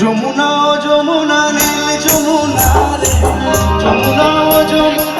যমুনা যমুনা নীল যমুনা রে। যমুনা যমুনা